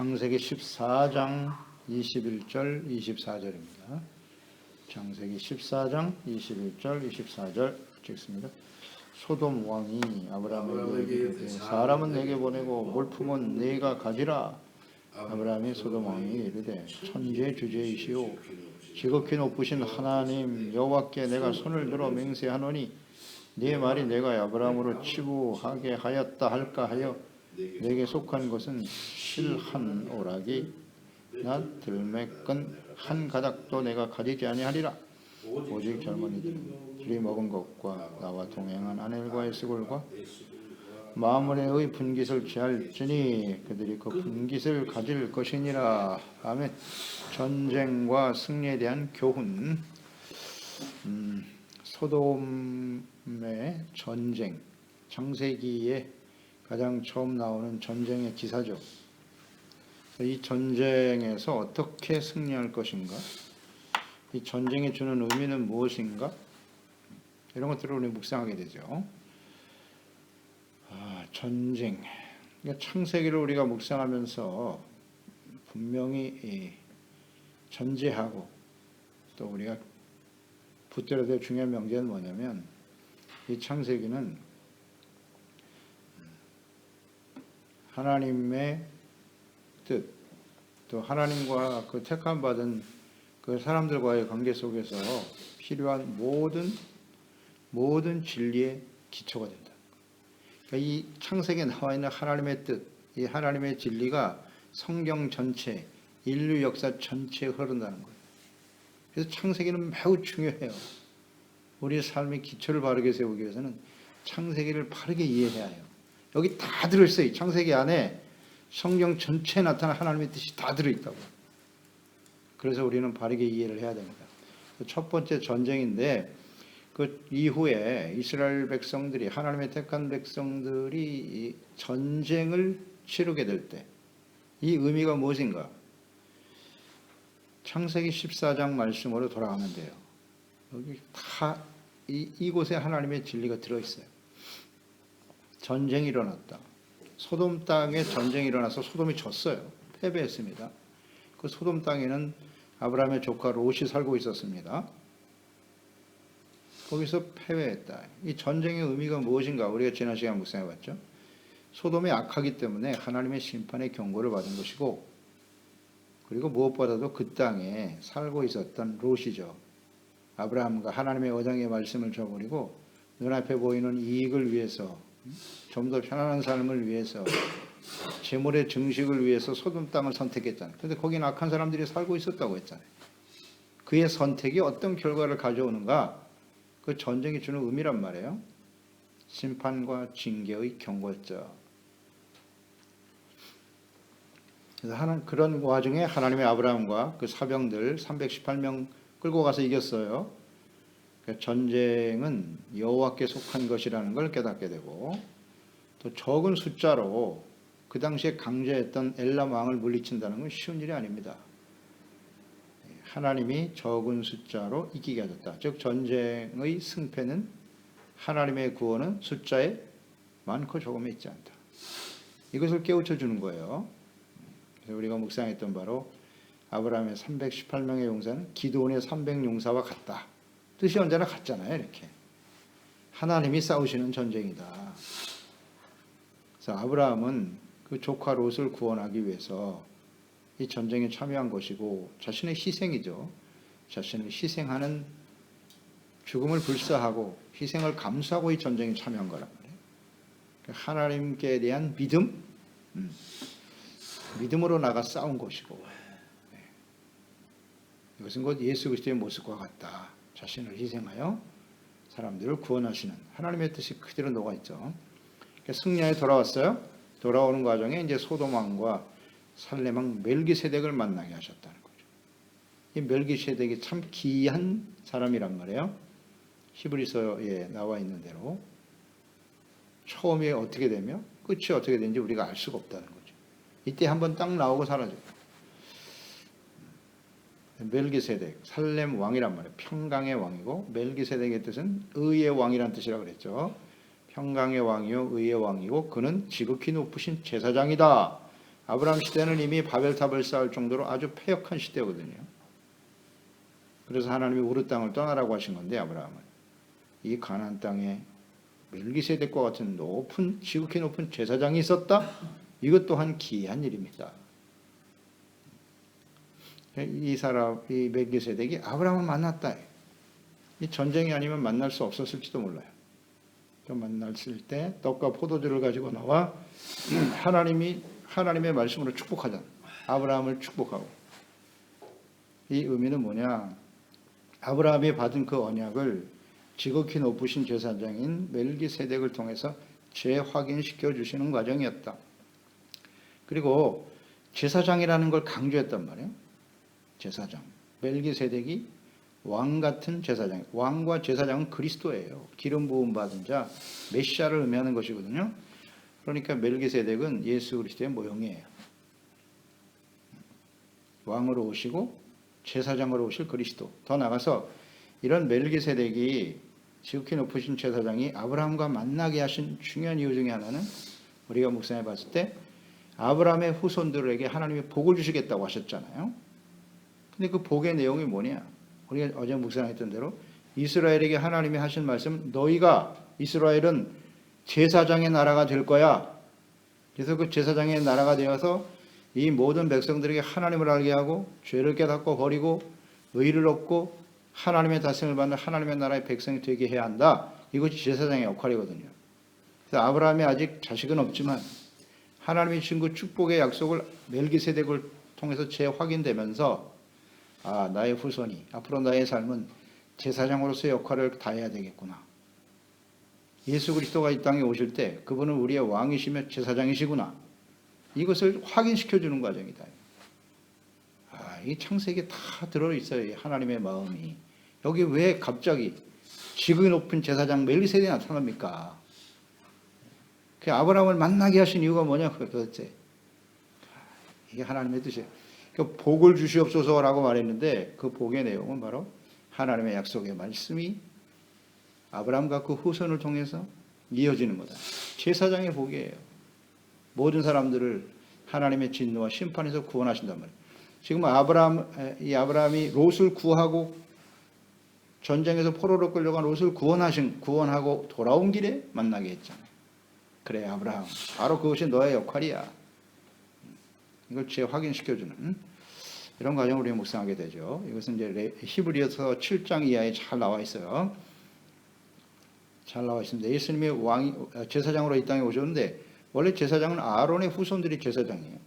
창세기 14장 21절 24절입니다. 창세기 14장 21절 24절 찍습니다. 소돔 왕이 아브라함에게 사람은 내게 보내고 물품은 내가 가지라. 아브라함이 소돔 왕이 이르되 천재 주제이시오 지극히 높으신 하나님 여호와께 내가 손을 들어 맹세하노니 네 말이 내가 아브라함으로 치부하게 하였다 할까 하여 내게 속한 것은 실 한 오락이 나 들매끈 한 가닥도 내가 가지지 아니하리라. 오직 젊은이들은 둘이 먹은 것과 나와 동행한 아넬과 에스골과 마무리의 분깃을 취할지니 그들이 그 분깃을 가질 것이니라. 아멘. 전쟁과 승리에 대한 교훈. 음, 소돔의 전쟁 창세기에 가장 처음 나오는 전쟁의 기사죠 이 전쟁에서 어떻게 승리할 것인가 이 전쟁이 주는 의미는 무엇인가 이런 것들을 우리 묵상하게 되죠. 아, 전쟁. 그러니까 창세기를 우리가 묵상하면서 분명히 이 전제하고 또 우리가 붙들어야 될 중요한 명제는 뭐냐면 이 창세기는 하나님의 뜻, 또 하나님과 그 택함 받은 그 사람들과의 관계 속에서 필요한 모든 모든 진리의 기초가 된다. 그러니까 이 창세기에 나와 있는 하나님의 뜻, 이 하나님의 진리가 성경 전체, 인류 역사 전체에 흐른다는 거예요. 그래서 창세기는 매우 중요해요. 우리 삶의 기초를 바르게 세우기 위해서는 창세기를 바르게 이해해야 해요. 여기 다 들어있어요. 창세기 안에 성경 전체에 나타난 하나님의 뜻이 다 들어있다고. 그래서 우리는 바르게 이해를 해야 됩니다. 첫 번째 전쟁인데 그 이후에 이스라엘 백성들이 하나님의 택한 백성들이 전쟁을 치르게 될 때 이 의미가 무엇인가? 창세기 14장 말씀으로 돌아가면 돼요. 여기 다 이, 이곳에 하나님의 진리가 들어있어요. 전쟁이 일어났다. 소돔 땅에 전쟁이 일어나서 소돔이 졌어요. 패배했습니다. 그 소돔 땅에는 아브라함의 조카 롯이 살고 있었습니다. 거기서 패배했다. 이 전쟁의 의미가 무엇인가 우리가 지난 시간 묵상해 봤죠. 소돔이 악하기 때문에 하나님의 심판의 경고를 받은 것이고 그리고 무엇보다도 그 땅에 살고 있었던 롯이죠. 아브라함과 하나님의 어장의 말씀을 저버리고 눈앞에 보이는 이익을 위해서 좀 더 편안한 삶을 위해서 재물의 증식을 위해서 소돔 땅을 선택했잖아요. 근데 거기는 악한 사람들이 살고 있었다고 했잖아요. 그의 선택이 어떤 결과를 가져오는가? 그 전쟁이 주는 의미란 말이에요. 심판과 징계의 경고였죠. 그래서 하는 그런 와중에 하나님의 아브라함과 그 사병들 318명 끌고 가서 이겼어요. 그 전쟁은 여호와께 속한 것이라는 걸 깨닫게 되고 또 적은 숫자로 그 당시에 강제했던 엘람 왕을 물리친다는 건 쉬운 일이 아닙니다. 하나님이 적은 숫자로 이기게 하셨다. 즉 전쟁의 승패는 하나님의 구원은 숫자에 많고 적음에 있지 않다. 이것을 깨우쳐 주는 거예요. 그래서 우리가 묵상했던 바로 아브라함의 318명의 용사는 기도원의 300 용사와 같다. 뜻이 언제나 같잖아요, 이렇게. 하나님이 싸우시는 전쟁이다. 그래서 아브라함은 그 조카 롯을 구원하기 위해서 이 전쟁에 참여한 것이고 자신의 희생이죠. 자신을 희생하는 죽음을 불사하고 희생을 감수하고 이 전쟁에 참여한 거란 말이에요. 그러니까 하나님께 대한 믿음, 음, 믿음으로 나가 싸운 것이고 네. 이것은 곧 예수 그리스도의 모습과 같다. 자신을 희생하여 사람들을 구원하시는 하나님의 뜻이 그대로 녹아 있죠. 그러니까 승리에 돌아왔어요. 돌아오는 과정에 이제 소돔 왕과 살렘 왕 멜기세덱을 만나게 하셨다는 거죠. 이 멜기세덱이 참 기이한 사람이란 말이에요. 히브리서에 나와 있는 대로 처음이 어떻게 되며 끝이 어떻게 되는지 우리가 알 수가 없다는 거죠. 이때 한번 딱 나오고 사라져요. 멜기세덱 살렘 왕이란 말이에요. 평강의 왕이고 멜기세덱의 뜻은 의의 왕이란 뜻이라 그랬죠. 평강의 왕이요 의의 왕이고 그는 지극히 높으신 제사장이다. 아브라함 시대는 이미 바벨탑을 쌓을 정도로 아주 폐역한 시대거든요. 그래서 하나님이 우르 땅을 떠나라고 하신 건데 아브라함은 이 가나안 땅에 멜기세덱과 같은 높은 지극히 높은 제사장이 있었다. 이것 또한 기이한 일입니다. 이 사람 이 멜기세덱이 아브라함을 만났다. 이 전쟁이 아니면 만날 수 없었을지도 몰라요. 그 만났을 때 떡과 포도주를 가지고 나와 하나님이 하나님의 말씀으로 축복하잖아. 아브라함을 축복하고 이 의미는 뭐냐? 아브라함이 받은 그 언약을 지극히 높으신 제사장인 멜기세덱을 통해서 재확인시켜 주시는 과정이었다. 그리고 제사장이라는 걸 강조했단 말이에요. 제사장. 멜기세덱이 왕 같은 제사장. 왕과 제사장은 그리스도예요. 기름 부음 받은 자, 메시아를 의미하는 것이거든요. 그러니까 멜기세덱은 예수 그리스도의 모형이에요. 왕으로 오시고 제사장으로 오실 그리스도. 더 나가서 이런 멜기세덱이 지극히 높으신 제사장이 아브라함과 만나게 하신 중요한 이유 중에 하나는 우리가 묵상해 봤을 때 아브라함의 후손들에게 하나님이 복을 주시겠다고 하셨잖아요. 근데 그 복의 내용이 뭐냐? 우리가 어제 묵상했던 대로 이스라엘에게 하나님이 하신 말씀 너희가 이스라엘은 제사장의 나라가 될 거야. 그래서 그 제사장의 나라가 되어서 이 모든 백성들에게 하나님을 알게 하고 죄를 깨닫고 버리고 의를 얻고 하나님의 다스림을 받는 하나님의 나라의 백성이 되게 해야 한다. 이것이 제사장의 역할이거든요. 그래서 아브라함이 아직 자식은 없지만 하나님이 주신 그 축복의 약속을 멜기세덱을 통해서 재확인되면서 아 나의 후손이 앞으로 나의 삶은 제사장으로서의 역할을 다해야 되겠구나. 예수 그리스도가 이 땅에 오실 때 그분은 우리의 왕이시며 제사장이시구나. 이것을 확인시켜 주는 과정이다. 아, 이 창세기에 다 들어 있어요. 하나님의 마음이. 여기 왜 갑자기 지극히 높은 제사장 멜리세덱이 나타납니까? 그 아브라함을 만나게 하신 이유가 뭐냐 도대체? 이게 하나님의 뜻이에요. 그 복을 주시옵소서라고 말했는데 그 복의 내용은 바로 하나님의 약속의 말씀이 아브라함과 그 후손을 통해서 이어지는 거다. 제사장의 복이에요. 모든 사람들을 하나님의 진노와 심판에서 구원하신단 말이에요. 지금 아브라함 이 아브라함이 롯을 구하고 전쟁에서 포로로 끌려간 롯을 구원하신 구원하고 돌아온 길에 만나게 했잖아요. 그래 아브라함 바로 그것이 너의 역할이야. 이걸 재확인시켜주는 이런 과정을 우리가 묵상하게 되죠. 이것은 이제 히브리어서 7장 이하에 잘 나와 있어요. 잘 나와 있습니다. 예수님이 왕 제사장으로 이 땅에 오셨는데 원래 제사장은 아론의 후손들이 제사장이에요.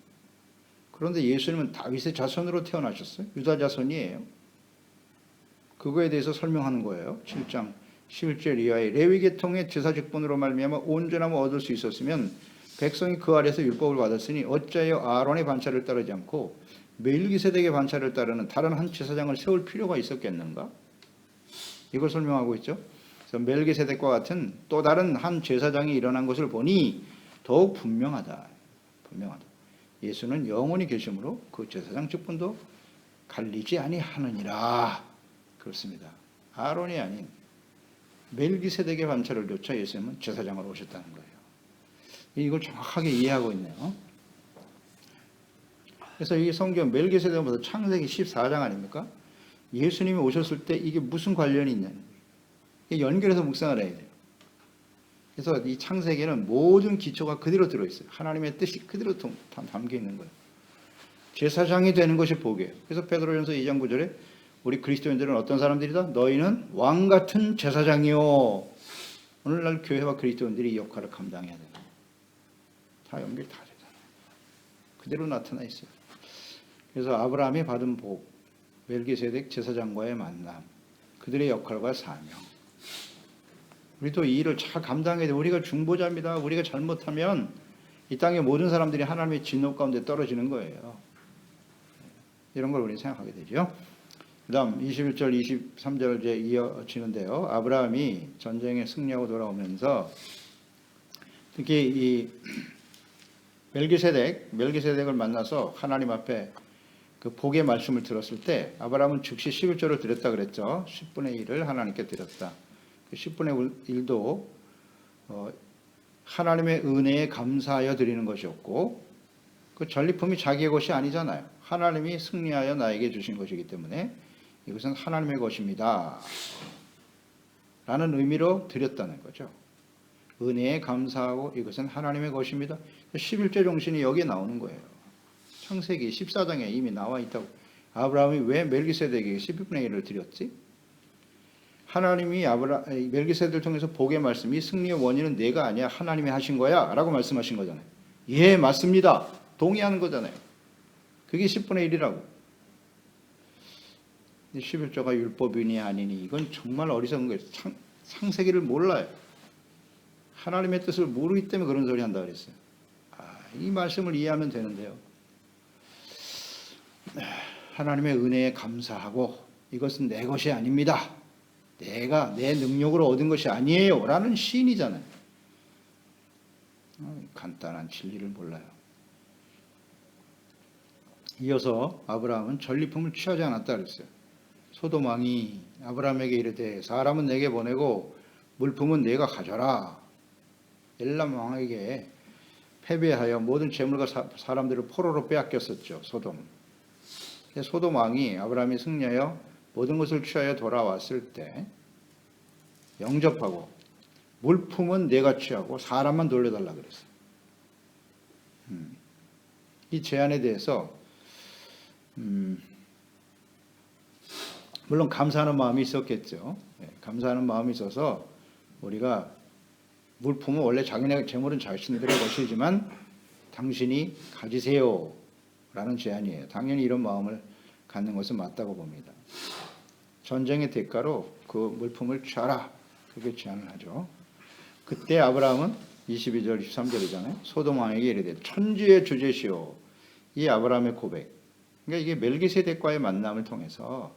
그런데 예수님은 다윗의 자손으로 태어나셨어요. 유다 자손이에요. 그거에 대해서 설명하는 거예요. 7장 11절 이하에 레위 계통의 제사 직분으로 말미암아 온전함을 얻을 수 있었으면 백성이 그 아래서 율법을 받았으니 어찌하여 아론의 반차를 따르지 않고 멜기세덱의 반차를 따르는 다른 한 제사장을 세울 필요가 있었겠는가? 이걸 설명하고 있죠. 그래서 멜기세덱과 같은 또 다른 한 제사장이 일어난 것을 보니 더욱 분명하다. 분명하다. 예수는 영원히 계심으로 그 제사장 직분도 갈리지 아니하느니라. 그렇습니다. 아론이 아닌 멜기세덱의 반차를 쫓아 예수님은 제사장으로 오셨다는 거예요. 이걸 정확하게 이해하고 있네요. 그래서 이 성경 멜기세덱보다 창세기 14장 아닙니까? 예수님이 오셨을 때 이게 무슨 관련이 있냐는 연결해서 묵상을 해야 돼요. 그래서 이 창세기는 모든 기초가 그대로 들어있어요. 하나님의 뜻이 그대로 담겨 있는 거예요. 제사장이 되는 것이 복이에요. 그래서 베드로전서 2장 9절에 우리 그리스도인들은 어떤 사람들이다? 너희는 왕 같은 제사장이요. 오늘날 교회와 그리스도인들이 이 역할을 감당해야 된다. 다 연결 다 되잖아요. 그대로 나타나 있어요. 그래서 아브라함이 받은 복, 멜기세덱 제사장과의 만남, 그들의 역할과 사명. 우리도 이 일을 잘 감당해야 돼. 우리가 중보자입니다. 우리가 잘못하면 이 땅의 모든 사람들이 하나님의 진노 가운데 떨어지는 거예요. 이런 걸 우리 생각하게 되죠. 그 다음 21절, 23절 이제 이어지는데요. 아브라함이 전쟁에 승리하고 돌아오면서 특히 이 멜기세덱, 멜기세덱을 만나서 하나님 앞에 그 복의 말씀을 들었을 때 아브라함은 즉시 11조를 드렸다 그랬죠. 10분의 1을 하나님께 드렸다. 10분의 그 1도 어, 하나님의 은혜에 감사하여 드리는 것이었고 그 전리품이 자기의 것이 아니잖아요. 하나님이 승리하여 나에게 주신 것이기 때문에 이것은 하나님의 것입니다. 라는 의미로 드렸다는 거죠. 은혜에 감사하고 이것은 하나님의 것입니다. 11조 정신이 여기에 나오는 거예요. 창세기 14장에 이미 나와 있다고. 아브라함이 왜 멜기세덱에게 12분의 1을 드렸지? 하나님이 아브라 멜기세덱을 통해서 복의 말씀, 이 승리의 원인은 내가 아니야 하나님이 하신 거야 라고 말씀하신 거잖아요. 예, 맞습니다. 동의하는 거잖아요. 그게 10분의 1이라고. 11조가 율법이니 아니니 이건 정말 어리석은 거예요. 창, 창세기를 몰라요. 하나님의 뜻을 모르기 때문에 그런 소리 한다 그랬어요. 아, 이 말씀을 이해하면 되는데요. 하나님의 은혜에 감사하고 이것은 내 것이 아닙니다. 내가 내 능력으로 얻은 것이 아니에요. 라는 시인이잖아요. 어, 간단한 진리를 몰라요. 이어서 아브라함은 전리품을 취하지 않았다 그랬어요. 소돔 왕이 아브라함에게 이르되 사람은 내게 보내고 물품은 내가 가져라. 엘람 왕에게 패배하여 모든 재물과 사, 사람들을 포로로 빼앗겼었죠. 소돔. 소돔 왕이 아브라함이 승리하여 모든 것을 취하여 돌아왔을 때 영접하고 물품은 내가 취하고 사람만 돌려달라 그랬어요. 음. 이 제안에 대해서 음, 물론 감사하는 마음이 있었겠죠. 예, 감사하는 마음이 있어서 우리가 물품은 원래 자기네 재물은 자신들의 것이지만 당신이 가지세요. 라는 제안이에요. 당연히 이런 마음을 갖는 것은 맞다고 봅니다. 전쟁의 대가로 그 물품을 취하라. 그게 제안을 하죠. 그때 아브라함은 22절 23절이잖아요. 소돔 왕에게 이르되 천지의 주제시오. 이 아브라함의 고백. 그러니까 이게 멜기세덱과의 만남을 통해서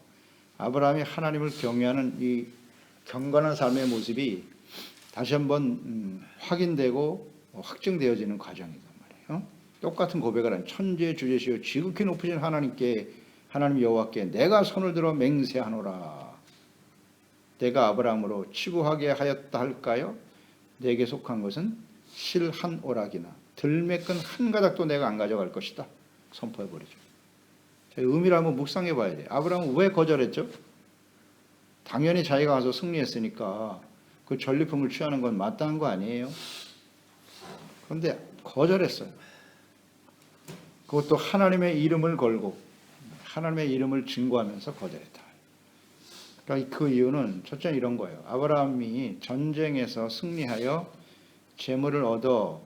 아브라함이 하나님을 경외하는 이 경건한 삶의 모습이 다시 한번 음, 확인되고 확증되어지는 과정이단 말이에요. 똑같은 고백을 하는 천지의 주제시요 지극히 높으신 하나님께 하나님 여호와께 내가 손을 들어 맹세하노라. 내가 아브라함으로 치부하게 하였다 할까요? 내게 속한 것은 실 한 오락이나 들매끈 한 가닥도 내가 안 가져갈 것이다. 선포해 버리죠. 의미를 한번 묵상해 봐야 돼. 아브라함은 왜 거절했죠? 당연히 자기가 가서 승리했으니까 그 전리품을 취하는 건 마땅한 거 아니에요? 그런데 거절했어요. 그것도 하나님의 이름을 걸고 하나님의 이름을 증거하면서 거절했다. 그러니까 그 이유는 첫째 이런 거예요. 아브라함이 전쟁에서 승리하여 재물을 얻어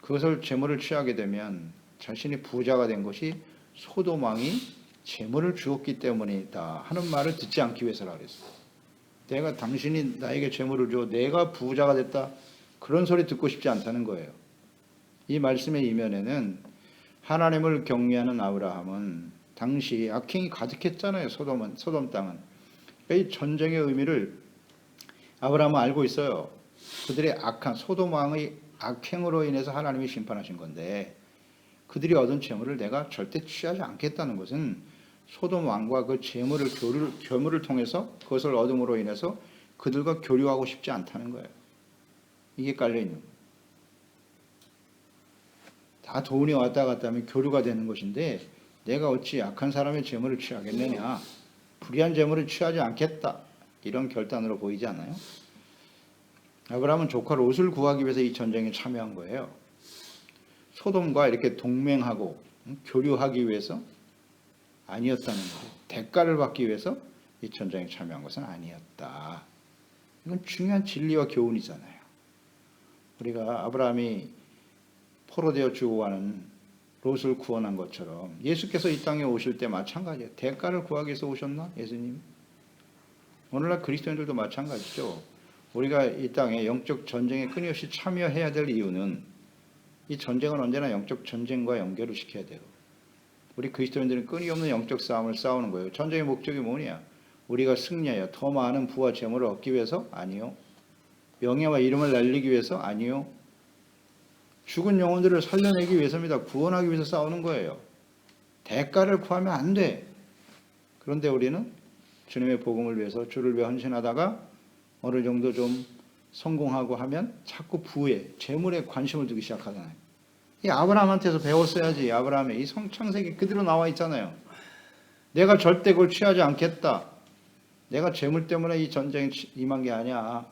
그것을 재물을 취하게 되면 자신이 부자가 된 것이 소돔 왕이 재물을 주었기 때문이다 하는 말을 듣지 않기 위해서라 그랬어요. 내가 당신이 나에게 재물을 줘 내가 부자가 됐다 그런 소리 듣고 싶지 않다는 거예요. 이 말씀의 이면에는 하나님을 경외하는 아브라함은 당시 악행이 가득했잖아요. 소돔은 소돔 땅은 이 전쟁의 의미를 아브라함은 알고 있어요. 그들의 악한 소돔 왕의 악행으로 인해서 하나님이 심판하신 건데 그들이 얻은 재물을 내가 절대 취하지 않겠다는 것은 소돔 왕과 그 재물을 교류를, 교물을 통해서 그것을 얻음으로 인해서 그들과 교류하고 싶지 않다는 거예요. 이게 깔려 있는. 다 돈이 왔다 갔다 하면 교류가 되는 것인데 내가 어찌 약한 사람의 재물을 취하겠느냐 불의한 재물을 취하지 않겠다 이런 결단으로 보이지 않아요? 아브라함은 조카 롯을 구하기 위해서 이 전쟁에 참여한 거예요. 소돔과 이렇게 동맹하고 교류하기 위해서 아니었다는 거예요. 대가를 받기 위해서 이 전쟁에 참여한 것은 아니었다. 이건 중요한 진리와 교훈이잖아요. 우리가 아브라함이 포로 되어 죽어가는 롯을 구원한 것처럼 예수께서 이 땅에 오실 때 마찬가지예요. 대가를 구하기 위해서 오셨나? 예수님? 오늘날 그리스도인들도 마찬가지죠. 우리가 이 땅에 영적 전쟁에 끊임없이 참여해야 될 이유는 이 전쟁은 언제나 영적 전쟁과 연결을 시켜야 돼요. 우리 그리스도인들은 끊임없는 영적 싸움을 싸우는 거예요. 전쟁의 목적이 뭐냐? 우리가 승리하여 더 많은 부와 재물을 얻기 위해서? 아니요. 명예와 이름을 날리기 위해서? 아니요. 죽은 영혼들을 살려내기 위해서입니다. 구원하기 위해서 싸우는 거예요. 대가를 구하면 안 돼. 그런데 우리는 주님의 복음을 위해서 주를 위해 헌신하다가 어느 정도 좀 성공하고 하면 자꾸 부에 재물에 관심을 두기 시작하잖아요. 이 아브라함한테서 배웠어야지. 아브라함의 이 성창세기 그대로 나와 있잖아요. 내가 절대 그걸 취하지 않겠다. 내가 재물 때문에 이 전쟁에 치- 임한 게 아니야.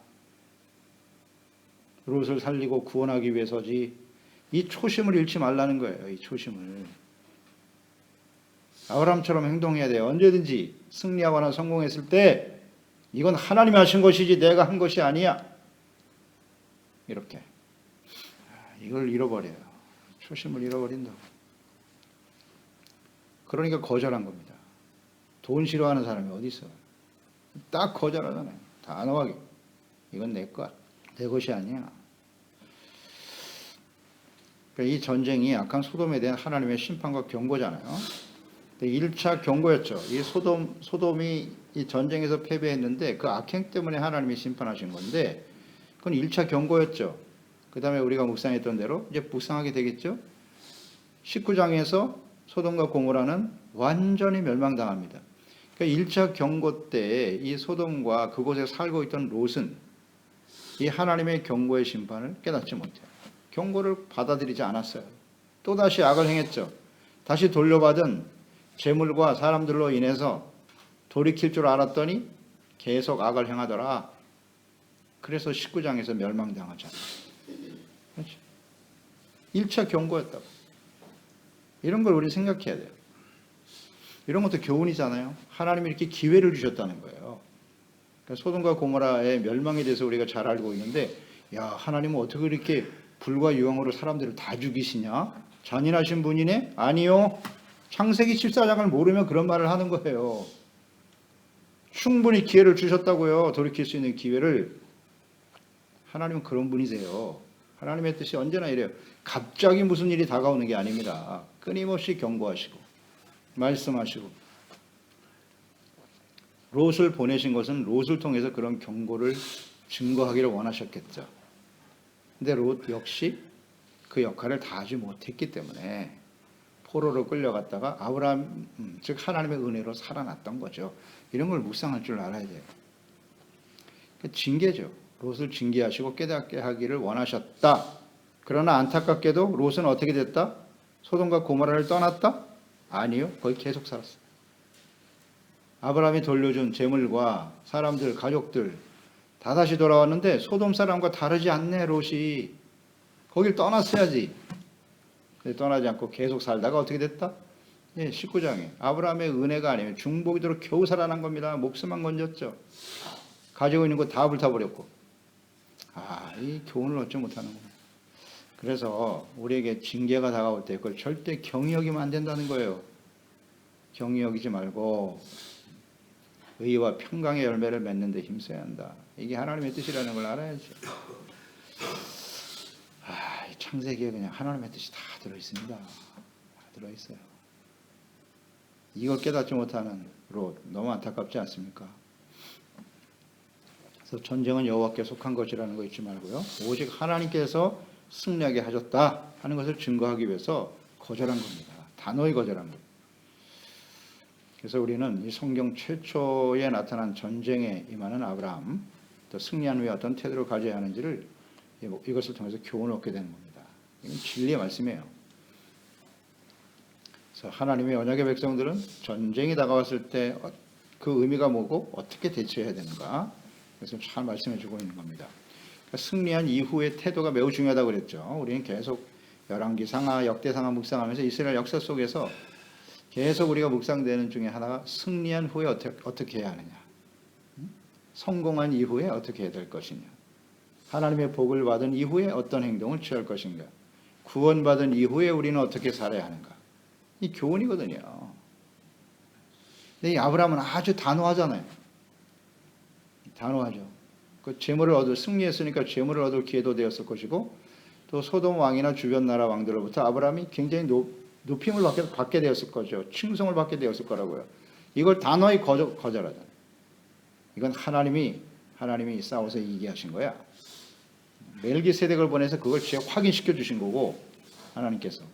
롯을 살리고 구원하기 위해서지. 이 초심을 잃지 말라는 거예요. 이 초심을. 아브라함처럼 행동해야 돼요. 언제든지 승리하거나 성공했을 때 이건 하나님이 하신 것이지 내가 한 것이 아니야. 이렇게. 아, 이걸 잃어버려요. 초심을 잃어버린다. 그러니까 거절한 겁니다. 돈 싫어하는 사람이 어디 있어? 딱 거절하잖아요. 단호하게. 이건 내 거야. 내 것이 아니야. 그러니까 이 전쟁이 악한 소돔에 대한 하나님의 심판과 경고잖아요. 1차 경고였죠. 이 소돔, 소돔이 이 전쟁에서 패배했는데 그 악행 때문에 하나님이 심판하신 건데 그건 1차 경고였죠. 그 다음에 우리가 묵상했던 대로 이제 묵상하게 되겠죠. 19장에서 소돔과 고모라는 완전히 멸망당합니다. 그러니까 1차 경고 때 이 소돔과 그곳에 살고 있던 롯은 이 하나님의 경고의 심판을 깨닫지 못해요. 경고를 받아들이지 않았어요. 또다시 악을 행했죠. 다시 돌려받은 재물과 사람들로 인해서 돌이킬 줄 알았더니 계속 악을 행하더라. 그래서 19장에서 멸망당하잖아요. 그렇죠? 1차 경고였다고. 이런 걸 우리 생각해야 돼요. 이런 것도 교훈이잖아요. 하나님이 이렇게 기회를 주셨다는 거예요. 그러니까 소돔과 고모라의 멸망에 대해서 우리가 잘 알고 있는데, 야 하나님은 어떻게 이렇게 불과 유황으로 사람들을 다 죽이시냐? 잔인하신 분이네? 아니요. 창세기 14장을 모르면 그런 말을 하는 거예요. 충분히 기회를 주셨다고요. 돌이킬 수 있는 기회를. 하나님은 그런 분이세요. 하나님의 뜻이 언제나 이래요. 갑자기 무슨 일이 다가오는 게 아닙니다. 끊임없이 경고하시고 말씀하시고 롯을 보내신 것은 롯을 통해서 그런 경고를 증거하기를 원하셨겠죠. 근데 롯 역시 그 역할을 다하지 못했기 때문에 포로로 끌려갔다가 아브라함 음, 즉 하나님의 은혜로 살아났던 거죠. 이런 걸 묵상할 줄 알아야 돼요. 그 징계죠. 롯을 징계하시고 깨닫게 하기를 원하셨다. 그러나 안타깝게도 롯은 어떻게 됐다? 소돔과 고모라를 떠났다? 아니요. 거기 계속 살았어요. 아브라함이 돌려준 재물과 사람들, 가족들 다 다시 돌아왔는데 소돔 사람과 다르지 않네 롯이. 거길 떠났어야지. 근데 떠나지 않고 계속 살다가 어떻게 됐다? 예, 19장에 아브라함의 은혜가 아니면 중보기도로 겨우 살아난 겁니다. 목숨만 건졌죠. 가지고 있는 거 다 불타버렸고. 아, 이 교훈을 얻지 못하는구나. 그래서 우리에게 징계가 다가올 때 그걸 절대 경히 여기면 안 된다는 거예요. 경히 여기지 말고 의와 평강의 열매를 맺는 데 힘써야 한다. 이게 하나님의 뜻이라는 걸 알아야죠. 아, 이 창세기에 그냥 하나님의 뜻이 다 들어 있습니다. 다 들어 있어요. 이걸 깨닫지 못하는 롯 너무 안타깝지 않습니까? 그래서 전쟁은 여호와께 속한 것이라는 거 잊지 말고요. 오직 하나님께서 승리하게 하셨다 하는 것을 증거하기 위해서 거절한 겁니다. 단호히 거절한 겁니다. 그래서 우리는 이 성경 최초에 나타난 전쟁에 임하는 아브라함, 또 승리한 후에 어떤 태도를 가져야 하는지를 이것을 통해서 교훈을 얻게 되는 겁니다. 이건 진리의 말씀이에요. 그래서 하나님의 언약의 백성들은 전쟁이 다가왔을 때 그 의미가 뭐고 어떻게 대처해야 되는가 그래서 잘 말씀해 주고 있는 겁니다. 그러니까 승리한 이후의 태도가 매우 중요하다고 그랬죠. 우리는 계속 열왕기 상하 역대 상하 묵상하면서 이스라엘 역사 속에서 계속 우리가 묵상되는 중에 하나가 승리한 후에 어떻게, 어떻게 해야 하느냐. 성공한 이후에 어떻게 해야 될 것이냐. 하나님의 복을 받은 이후에 어떤 행동을 취할 것인가. 구원받은 이후에 우리는 어떻게 살아야 하는가. 이 교훈이거든요. 근데 이 아브라함은 아주 단호하잖아요. 단호하죠. 그 재물을 얻을 승리했으니까 재물을 얻을 기회도 되었을 것이고 또 소돔 왕이나 주변 나라 왕들로부터 아브라함이 굉장히 높, 높임을 받게, 받게 되었을 거죠. 칭송을 받게 되었을 거라고요. 이걸 단호히 거절, 거절하잖아요. 이건 하나님이 하나님이 싸워서 이기게 하신 거야. 멜기세덱을 보내서 그걸 진짜 확인시켜 주신 거고 하나님께서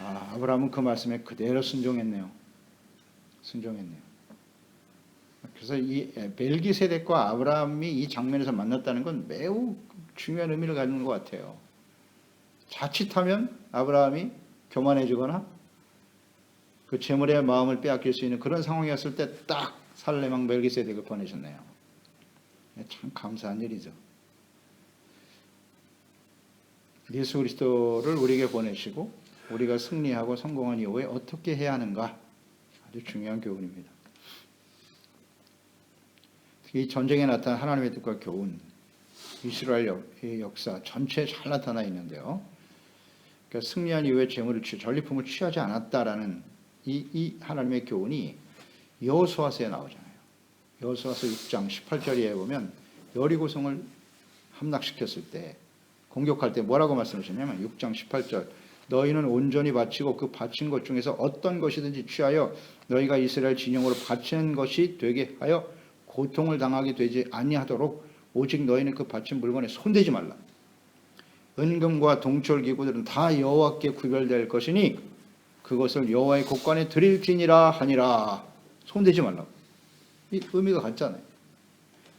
아, 아브라함은 그 말씀에 그대로 순종했네요. 순종했네요. 그래서 이 멜기세덱과 아브라함이 이 장면에서 만났다는 건 매우 중요한 의미를 가지는 것 같아요. 자칫하면 아브라함이 교만해지거나 그 재물의 마음을 빼앗길 수 있는 그런 상황이었을 때 딱 살레망 멜기세덱을 보내셨네요. 참 감사한 일이죠. 예수 그리스도를 우리에게 보내시고 우리가 승리하고 성공한 이후에 어떻게 해야 하는가 아주 중요한 교훈입니다. 이 전쟁에 나타난 하나님의 뜻과 교훈, 이스라엘의 역사 전체에 잘 나타나 있는데요. 그러니까 승리한 이후에 재물을 취, 전리품을 취하지 않았다라는 이, 이 하나님의 교훈이 여호수아서에 나오잖아요. 여호수아서 6장 18절에 보면 여리고성을 함락시켰을 때 공격할 때 뭐라고 말씀하셨냐면 6장 18절 너희는 온전히 바치고 그 바친 것 중에서 어떤 것이든지 취하여 너희가 이스라엘 진영으로 바치는 것이 되게 하여 고통을 당하게 되지 아니하도록 오직 너희는 그 바친 물건에 손대지 말라. 은금과 동철 기구들은 다 여호와께 구별될 것이니 그것을 여호와의 곳간에 드릴지니라 하니라. 손대지 말라고. 이 의미가 같잖아요.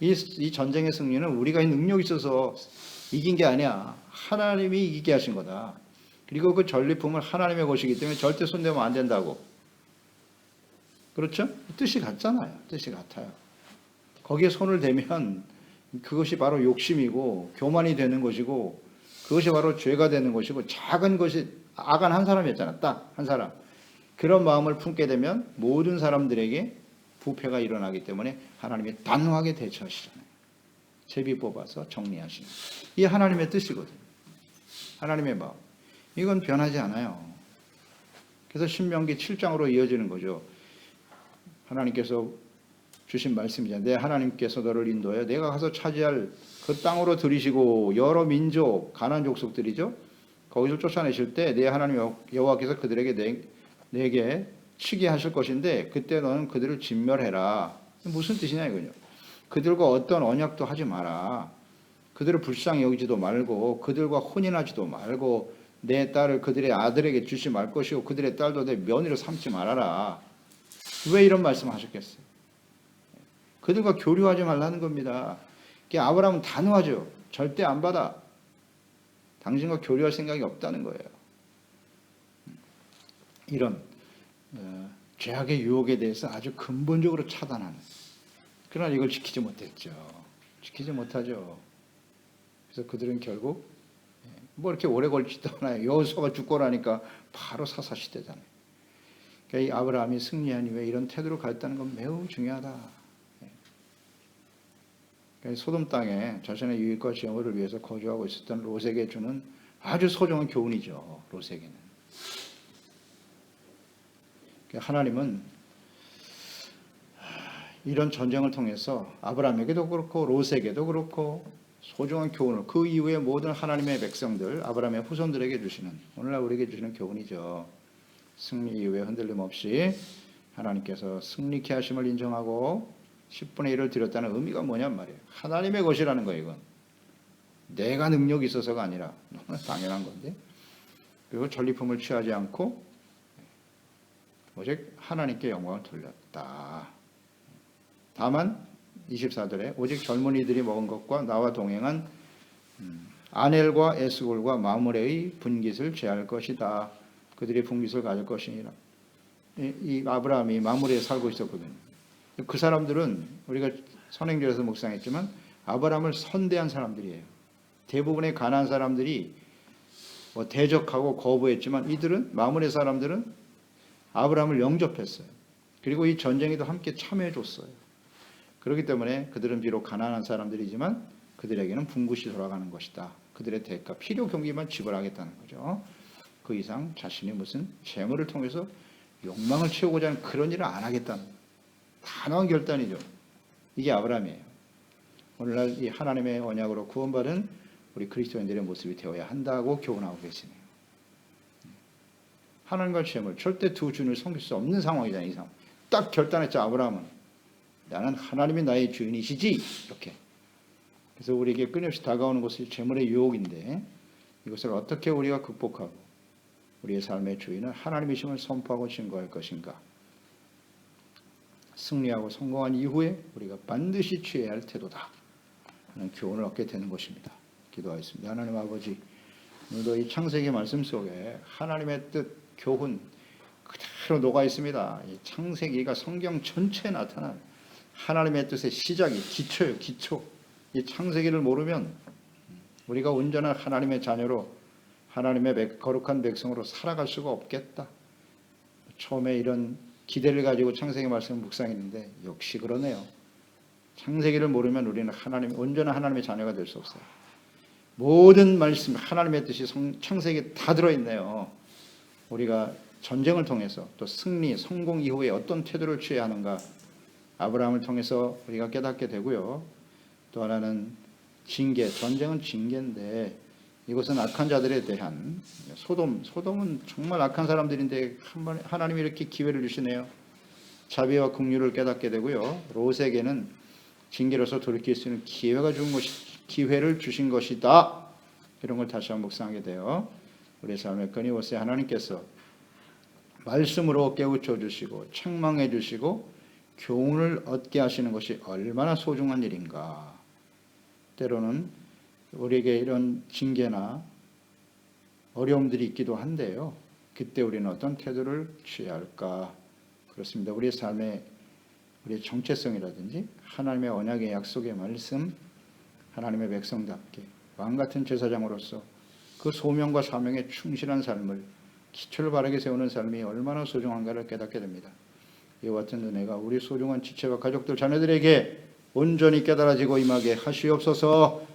이, 이 전쟁의 승리는 우리가 이 능력이 있어서 이긴 게 아니야. 하나님이 이기게 하신 거다. 그리고 그 전리품을 하나님의 것이기 때문에 절대 손대면 안 된다고. 그렇죠? 뜻이 같잖아요. 뜻이 같아요. 거기에 손을 대면 그것이 바로 욕심이고 교만이 되는 것이고 그것이 바로 죄가 되는 것이고 작은 것이 아간 한 사람이었잖아. 딱 한 사람. 그런 마음을 품게 되면 모든 사람들에게 부패가 일어나기 때문에 하나님이 단호하게 대처하시잖아요. 제비 뽑아서 정리하시는. 이 하나님의 뜻이거든요. 하나님의 마음. 이건 변하지 않아요. 그래서 신명기 7장으로 이어지는 거죠. 하나님께서 주신 말씀이잖아요. 내 하나님께서 너를 인도하여 내가 가서 차지할 그 땅으로 들이시고 여러 민족, 가난 족속들이죠. 거기서 쫓아내실 때 내 하나님 여호와께서 그들에게 내, 내게 치게 하실 것인데 그때 너는 그들을 진멸해라. 무슨 뜻이냐 이거요. 그들과 어떤 언약도 하지 마라. 그들을 불쌍히 여기지도 말고 그들과 혼인하지도 말고 내 딸을 그들의 아들에게 주지 말 것이고 그들의 딸도 내 며느리로 삼지 말아라. 왜 이런 말씀 하셨겠어요? 그들과 교류하지 말라는 겁니다. 아브라함은 단호하죠. 절대 안 받아. 당신과 교류할 생각이 없다는 거예요. 이런 어, 죄악의 유혹에 대해서 아주 근본적으로 차단하는. 그러나 이걸 지키지 못했죠. 지키지 못하죠. 그래서 그들은 결국 예, 뭐 이렇게 오래 걸리지도 않아요. 여호수아가 죽고 나니까 바로 사사시대잖아요. 그러니까 이 아브라함이 승리한 이후에 이런 태도로 가졌다는 건 매우 중요하다. 예. 그러니까 소돔 땅에 자신의 유익과 지형을 위해서 거주하고 있었던 롯에게 주는 아주 소중한 교훈이죠. 롯에게는. 그러니까 하나님은 이런 전쟁을 통해서 아브라함에게도 그렇고 롯에게도 그렇고 소중한 교훈을 그 이후에 모든 하나님의 백성들 아브라함의 후손들에게 주시는 오늘날 우리에게 주시는 교훈이죠. 승리 이후에 흔들림 없이 하나님께서 승리케 하심을 인정하고 10분의 1을 드렸다는 의미가 뭐냔 말이에요. 하나님의 것이라는 거예요, 이건. 내가 능력이 있어서가 아니라 당연한 건데. 그리고 전리품을 취하지 않고 오직 하나님께 영광을 돌렸다. 다만 24절에 오직 젊은이들이 먹은 것과 나와 동행한 음, 아넬과 에스골과 마므레의 분깃을 제할 것이다. 그들이 분깃을 가질 것이니라. 이 아브라함이 마므레에 살고 있었거든요. 그 사람들은 우리가 선행절에서 묵상했지만 아브라함을 선대한 사람들이에요. 대부분의 가난 사람들이 뭐 대적하고 거부했지만 이들은 마므레 사람들은 아브라함을 영접했어요. 그리고 이 전쟁에도 함께 참여해 줬어요. 그렇기 때문에 그들은 비록 가난한 사람들이지만 그들에게는 분굿이 돌아가는 것이다. 그들의 대가 필요 경기만 지불하겠다는 거죠. 그 이상 자신이 무슨 재물을 통해서 욕망을 채우고자 하는 그런 일을 안 하겠다는 단호한 결단이죠. 이게 아브라함이에요. 오늘날 이 하나님의 언약으로 구원받은 우리 그리스도인들의 모습이 되어야 한다고 교훈하고 계시네요. 하나님과 재물 절대 두 주인을 섬길 수 없는 상황이잖아요. 이 상황. 딱 결단했죠. 아브라함은 나는 하나님이 나의 주인이시지 이렇게. 그래서 우리에게 끊임없이 다가오는 것이 재물의 유혹인데 이것을 어떻게 우리가 극복하고 우리의 삶의 주인은 하나님이심을 선포하고 증거할 것인가? 승리하고 성공한 이후에 우리가 반드시 취해야 할 태도다. 하는 교훈을 얻게 되는 것입니다. 기도하겠습니다. 하나님 아버지 오늘도 이 창세기 말씀 속에 하나님의 뜻, 교훈 그대로 녹아 있습니다. 이 창세기가 성경 전체에 나타난 하나님의 뜻의 시작이 기초예요, 기초. 이 창세기를 모르면 우리가 온전한 하나님의 자녀로 하나님의 백- 거룩한 백성으로 살아갈 수가 없겠다. 처음에 이런 기대를 가지고 창세기 말씀을 묵상했는데 역시 그러네요. 창세기를 모르면 우리는 하나님 온전한 하나님의 자녀가 될 수 없어요. 모든 말씀 하나님의 뜻이 성- 창세기에 다 들어 있네요. 우리가 전쟁을 통해서 또 승리, 성공 이후에 어떤 태도를 취해야 하는가 아브라함을 통해서 우리가 깨닫게 되고요. 또 하나는 징계, 전쟁은 징계인데 이것은 악한 자들에 대한 소돔, 소돔은 정말 악한 사람들인데 한번 하나님이 이렇게 기회를 주시네요. 자비와 긍휼을 깨닫게 되고요. 롯에게는 징계로서 돌이킬 수 있는 기회가 준 것이 기회를 주신 것이다. 이런 걸 다시 한번 묵상하게 돼요. 우리 삶의 끊임없이 하나님께서 말씀으로 깨우쳐 주시고 책망해 주시고 교훈을 얻게 하시는 것이 얼마나 소중한 일인가. 때로는 우리에게 이런 징계나 어려움들이 있기도 한데요. 그때 우리는 어떤 태도를 취해야 할까? 그렇습니다. 우리의 삶의 우리의 정체성이라든지 하나님의 언약의 약속의 말씀, 하나님의 백성답게 왕 같은 제사장으로서 그 소명과 사명에 충실한 삶을 기초를 바르게 세우는 삶이 얼마나 소중한가를 깨닫게 됩니다. 이와 같은 은혜가 우리 소중한 지체와 가족들 자녀들에게 온전히 깨달아지고 임하게 하시옵소서